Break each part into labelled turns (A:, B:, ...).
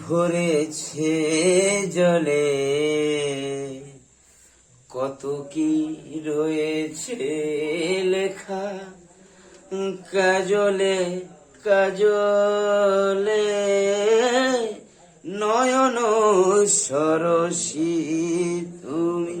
A: ভরেছে জলে কত কি রয়েছে লেখা কাজলে কাজলে নয়ন সরসী তুমি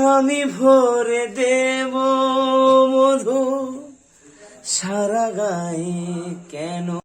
A: আমি ভরে দেব মধু সারা গায়ে কেন?